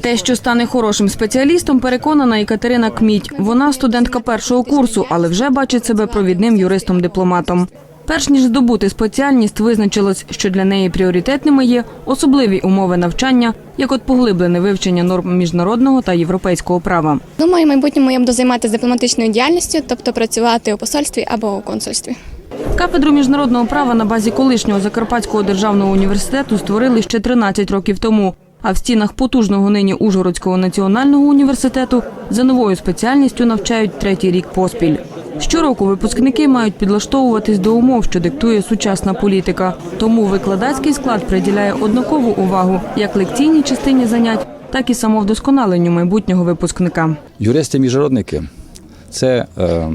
Те, що стане хорошим спеціалістом, переконана і Катерина Кміть. Вона студентка першого курсу, але вже бачить себе провідним юристом-дипломатом. Перш ніж здобути спеціальність, визначилось, що для неї пріоритетними є особливі умови навчання, як от поглиблене вивчення норм міжнародного та європейського права. Думаю, в майбутньому я буду займатися дипломатичною діяльністю, тобто працювати у посольстві або у консульстві. Кафедру міжнародного права на базі колишнього Закарпатського державного університету створили ще 13 років тому. А в стінах потужного нині Ужгородського національного університету за новою спеціальністю навчають третій рік поспіль. Щороку випускники мають підлаштовуватись до умов, що диктує сучасна політика. Тому викладацький склад приділяє однакову увагу як лекційній частині занять, так і самовдосконаленню майбутнього випускника. Юристи-міжнародники це е,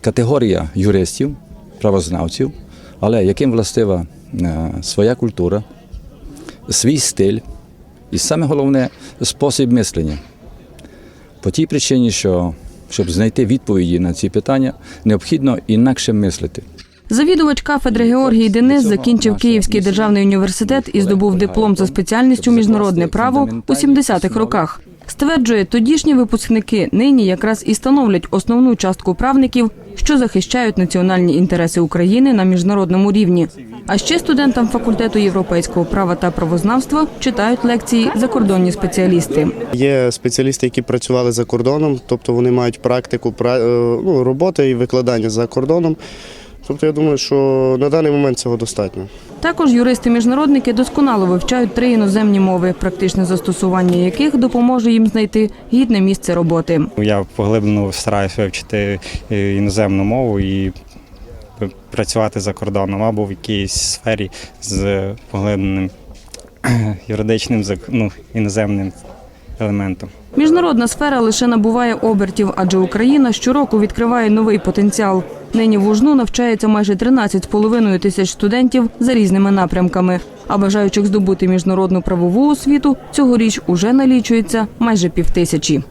категорія юристів, правознавців, але яким властива е, своя культура, свій стиль і саме головне спосіб мислення. По тій причині, що щоб знайти відповіді на ці питання, необхідно інакше мислити. Завідувач кафедри Георгій Денис закінчив Київський державний університет і здобув диплом за спеціальністю міжнародне право у 70-х роках. Стверджує, тодішні випускники нині якраз і становлять основну частку правників, що захищають національні інтереси України на міжнародному рівні. А ще студентам факультету європейського права та правознавства читають лекції закордонні спеціалісти. Є спеціалісти, які працювали за кордоном, тобто вони мають практику пра- е, ну, роботи і викладання за кордоном. Тобто я думаю, що на даний момент цього достатньо. Також юристи-міжнародники досконало вивчають три іноземні мови, практичне застосування яких допоможе їм знайти гідне місце роботи. Я поглиблено стараюся вивчити е, іноземну мову і працювати за кордоном або в якійсь сфері з поглибленим юридичним ну, іноземним елементом. Міжнародна сфера лише набуває обертів, адже Україна щороку відкриває новий потенціал. Нині в УЖНУ навчається майже 13,5 тисяч студентів за різними напрямками. А бажаючих здобути міжнародну правову освіту цьогоріч уже налічується майже півтисячі.